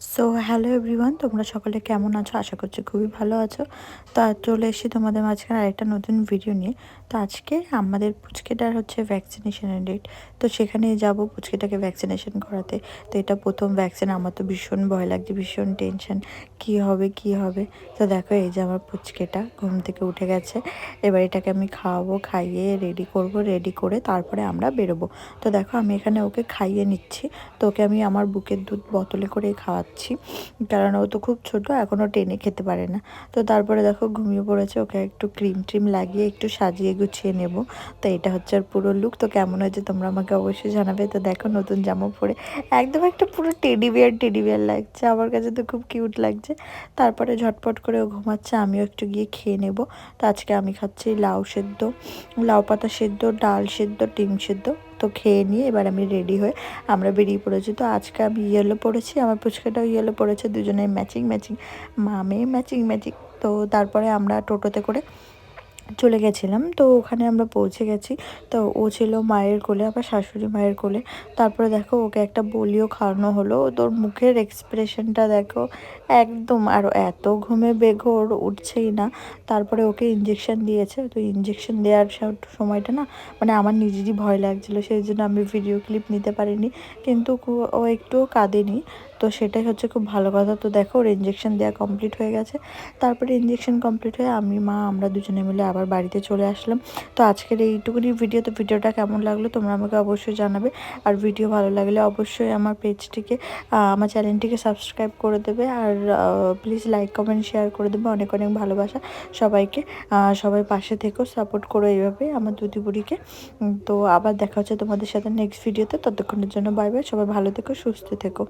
So hello everyone তোমরা সকলে কেমন আছো? আশা করছি খুবই ভালো আছো। তো চলে এসেছি তোমাদের মাঝখানে আরেকটা নতুন ভিডিও নিয়ে। তো আজকে আমাদের পুচকেটার হচ্ছে ভ্যাকসিনেশনের ডেট তো সেখানে যাব পুচকেটাকে ভ্যাকসিনেশন করাতে। তো এটা প্রথম ভ্যাকসিন আমার তো ভীষণ ভয় লাগছে, ভীষণ টেনশন কি হবে কি হবে? তো দেখো, এই যে আমার পুচকেটা ঘুম থেকে উঠে গেছে। এবার এটাকে আমি খাওয়াবো, খাইয়ে রেডি করব রেডি করে তারপরে আমরা বেরোবো। তো দেখো, আমি এখানে ওকে খাইয়ে নিচ্ছি। তো ওকে আমি আমার বুকের দুধ বোতলে করে খাওয়াচ্ছি। কারণ ও তো খুব ছোট এখনও টেনে খেতে পারে না। তো তারপরে দেখো ঘুমিয়ে পড়েছে, ওকে একটু ক্রিম ট্রিম লাগিয়ে একটু সাজিয়ে গুছিয়ে নেব। তো এটা হচ্ছে আর পুরো লুক তো কেমন হয়েছে তোমরা আমাকে অবশ্যই জানাবে। তো দেখো নতুন জামা পরে একদম একটা পুরো টেডি বিয়ার টেডি বিয়ার লাগছে। আমার কাছে তো খুব কিউট লাগছে। তারপরে ঝটপট করে ও ঘুমাচ্ছে, আমিও একটু গিয়ে খেয়ে নেব। তো আজকে আমি খাচ্ছি লাউ সেদ্ধ, লাউ পাতা সেদ্ধ, ডাল সেদ্ধ, ডিম সেদ্ধ। তো খেয়ে নিয়ে এবার আমি রেডি হয়ে আমরা বেরিয়ে পড়েছি। তো আজকে আমি ইয়েলো পড়েছি, আমার পুচকাটাও ইয়েলো পড়েছে দুজনে ম্যাচিং ম্যাচিং মামে ম্যাচিং ম্যাচিং তো তারপরে আমরা টোটোতে করে চলে গেছিলাম, তো ওখানে আমরা পৌঁছে গেছি। তো ও ছিল মায়ের কোলে আবার শাশুড়ি মায়ের কোলে। তারপরে দেখো ওকে একটা বলিও খাওয়ানো হলো। তোর মুখের এক্সপ্রেশনটা দেখো একদম, আর এত ঘুমে বেঘোর উঠছেই না। তারপরে ওকে ইঞ্জেকশন দিয়েছে। তো ইঞ্জেকশন দেওয়ার সময়টা না মানে আমার নিজেরই ভয় লাগছিল, সেই জন্য আমি ভিডিও ক্লিপ নিতে পারিনি। কিন্তু ও একটুও কাঁদেনি। তো সেটাই হচ্ছে খুব ভালো কথা। তো দেখো ওর ইঞ্জেকশন দেওয়া কমপ্লিট হয়ে গেছে। তারপরে ইঞ্জেকশন কমপ্লিট হয়ে আমি, মা, আমরা দুজনে মিলে আবার বাড়িতে চলে আসলাম। তো আজকের এইটুকুনি ভিডিও তো ভিডিওটা কেমন লাগল তোমরা আমাকে অবশ্যই জানাবে। আর ভিডিও ভালো লাগলে অবশ্যই আমার পেজটিকে আমার চ্যানেলটিকে সাবস্ক্রাইব করে দেবে। আর প্লিজ লাইক কমেন্ট শেয়ার করে দেবে। অনেক অনেক ভালোবাসা সবাইকে। সবাই পাশে থেকেও সাপোর্ট করো এইভাবে আমার দুদি বুড়িকে। তো আবার দেখা হচ্ছে তোমাদের সাথে নেক্সট ভিডিওতে ততক্ষণের জন্য বাই বাই সবাই ভালো থেকো, সুস্থ থেকো।